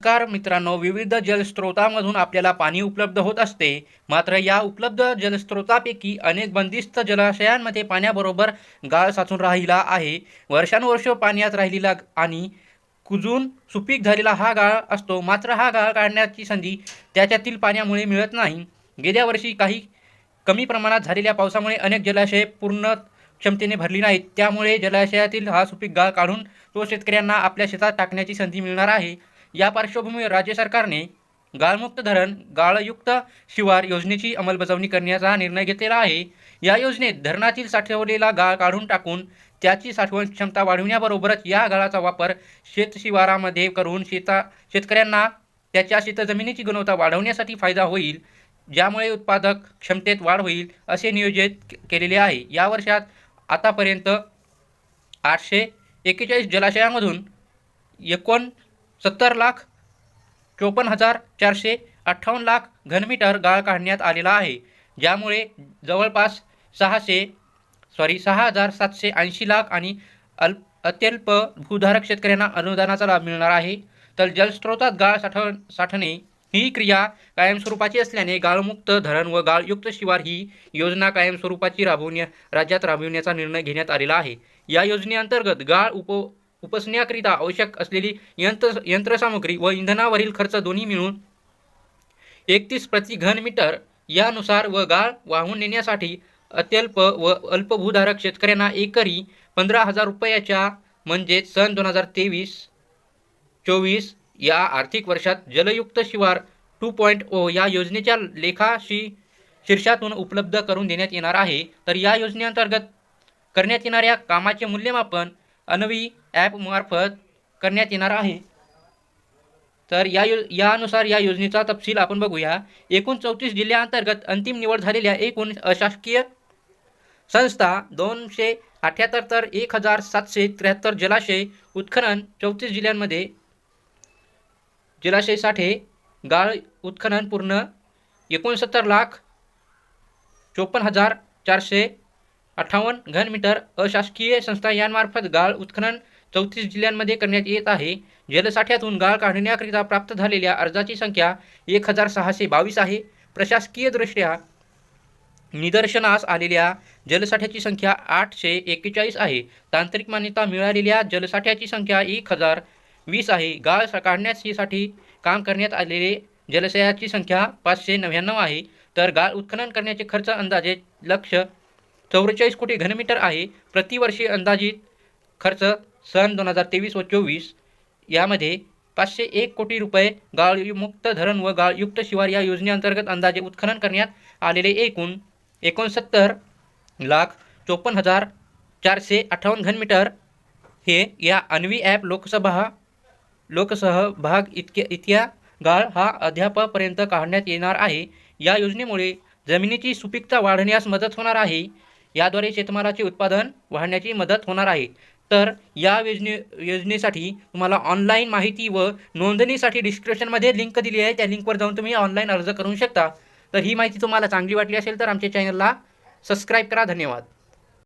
Car मित्रांनो विविध जलस्रोतामधून आपल्याला पाणी उपलब्ध होत असते. मात्र या उपलब्ध जलस्रोतापैकी अनेक बंदिस्त जलाशयांमध्ये पाण्याबरोबर गाळ साचून राहिला आहे. वर्षानुवर्ष पाण्यात राहिलेला आणि कुजून सुपीक झालेला हा गाळ असतो. मात्र हा गाळ काढण्याची संधी त्याच्यातील पाण्यामुळे मिळत नाही. गेल्या वर्षी काही कमी प्रमाणात झालेल्या पावसामुळे अनेक जलाशये पूर्ण क्षमतेने भरली नाहीत. त्यामुळे जलाशयातील हा सुपीक गाळ काढून तो शेतकऱ्यांना आपल्या शेतात टाकण्याची संधी मिळणार आहे. या पार्श्वभूमीवर राज्य सरकारने गाळमुक्त धरण गाळयुक्त शिवार योजनेची अंमलबजावणी करण्याचा निर्णय घेतलेला आहे. या योजनेत धरणातील साठवलेला गाळ काढून टाकून त्याची साठवण क्षमता वाढविण्याबरोबरच या गाळाचा वापर शेतशिवारामध्ये करून शेता शेतकऱ्यांना त्याच्या शेतजमिनीची गुणवत्ता वाढवण्यासाठी फायदा होईल ज्यामुळे उत्पादक क्षमतेत वाढ होईल असे नियोजित केलेले आहे. या वर्षात आतापर्यंत आठशे एक्केचाळीस जलाशयामधून एकोण सत्तर लाख चोपन्न हजार चारशे अठ्ठावन्न लाख घनमीटर गाळ काढण्यात आलेला आहे. ज्यामुळे जवळपास सहाशे सॉरी सहा हजार सातशे ऐंशी लाख आणि अल्प अत्यल्प भूधारक शेतकऱ्यांना अनुदानाचा लाभ मिळणार आहे. तर जलस्रोतात गाळ साठव साठणे ही क्रिया कायमस्वरूपाची असल्याने गाळमुक्त धरण व गाळयुक्त शिवार ही योजना कायमस्वरूपाची राबवण्या राज्यात राबविण्याचा निर्णय घेण्यात आलेला आहे. या योजनेअंतर्गत गाळ उप उपसण्याकरिता आवश्यक असलेली यंत्र यंत्रसामुग्री व इंधनावरील खर्च दोन्ही मिळून एकतीस प्रति घन मीटर यानुसार व गाळ वाहून नेण्यासाठी अत्यल्प व अल्पभूधारक शेतकऱ्यांना एकरी पंधरा हजार रुपयाच्या म्हणजेच सन दोन हजार तेवीस चोवीस या आर्थिक वर्षात जलयुक्त शिवार टू पॉईंट ओ या योजनेच्या लेखाशी शीर्षातून उपलब्ध करून देण्यात येणार आहे. तर या योजनेअंतर्गत करण्यात येणाऱ्या कामाचे मूल्यमापन अनवी ॲपमार्फत करण्यात येणार आहे. तर या यो यानुसार या योजनेचा तपशील आपण बघूया. एकूण चौतीस जिल्ह्यांतर्गत अंतिम निवड झालेल्या एकूण अशासकीय संस्था दोनशे अठ्याहत्तर तर एक हजार सातशे त्र्याहत्तर जलाशय उत्खनन चौतीस जिल्ह्यांमध्ये जलाशय साठे गाळ उत्खनन पूर्ण एकोणसत्तर लाख चोपन्न हजार चारशे अठ्ठावन्न घनमीटर अशासकीय संस्था यांमार्फत गाळ उत्खनन चौतीस जिल्ह्यांमध्ये करण्यात येत आहे. जलसाठ्यातून गाळ काढण्याकरिता प्राप्त झालेल्या अर्जाची संख्या एक हजार सहाशे बावीस आहे. प्रशासकीयदृष्ट्या निदर्शनास आलेल्या जलसाठ्याची संख्या आठशे एक्केचाळीस आहे. तांत्रिक मान्यता मिळालेल्या जलसाठ्याची संख्या एक हजार वीस आहे. गाळ काढण्यासाठी काम करण्यात आलेले जलाशयाची संख्या पाचशे नव्याण्णव आहे. तर गाळ उत्खनन करण्याचे खर्च अंदाजे लक्ष चौवेचाळीस कोटी घनमीटर आहे. प्रतिवर्षी अंदाजित खर्च सन दोन हजार तेवीस व चोवीस यामध्ये पाचशे एक कोटी रुपये गाळमुक्त धरण व गाळयुक्त शिवार या योजनेअंतर्गत अंदाजे उत्खनन करण्यात आलेले एकूण एकोणसत्तर लाख चोपन्न हजार चारशे अठ्ठावन्न घनमीटर हे या अन्वी ॲप लोकसभा लोकसहभाग इतके इतक्या गाळ हा अध्यापापर्यंत काढण्यात येणार आहे. या योजनेमुळे जमिनीची सुपीकता वाढण्यास मदत होणार आहे. याद्वारे शेतमालाचे उत्पादन वाढण्याची मदत होणार आहे. तर या योजने योजनेसाठी तुम्हाला ऑनलाईन माहिती व नोंदणीसाठी डिस्क्रिप्शनमध्ये लिंक दिली आहे. त्या लिंकवर जाऊन तुम्ही ऑनलाईन अर्ज करू शकता. तर ही माहिती तुम्हाला चांगली वाटली असेल तर आमच्या चॅनलला सबस्क्राईब करा. धन्यवाद.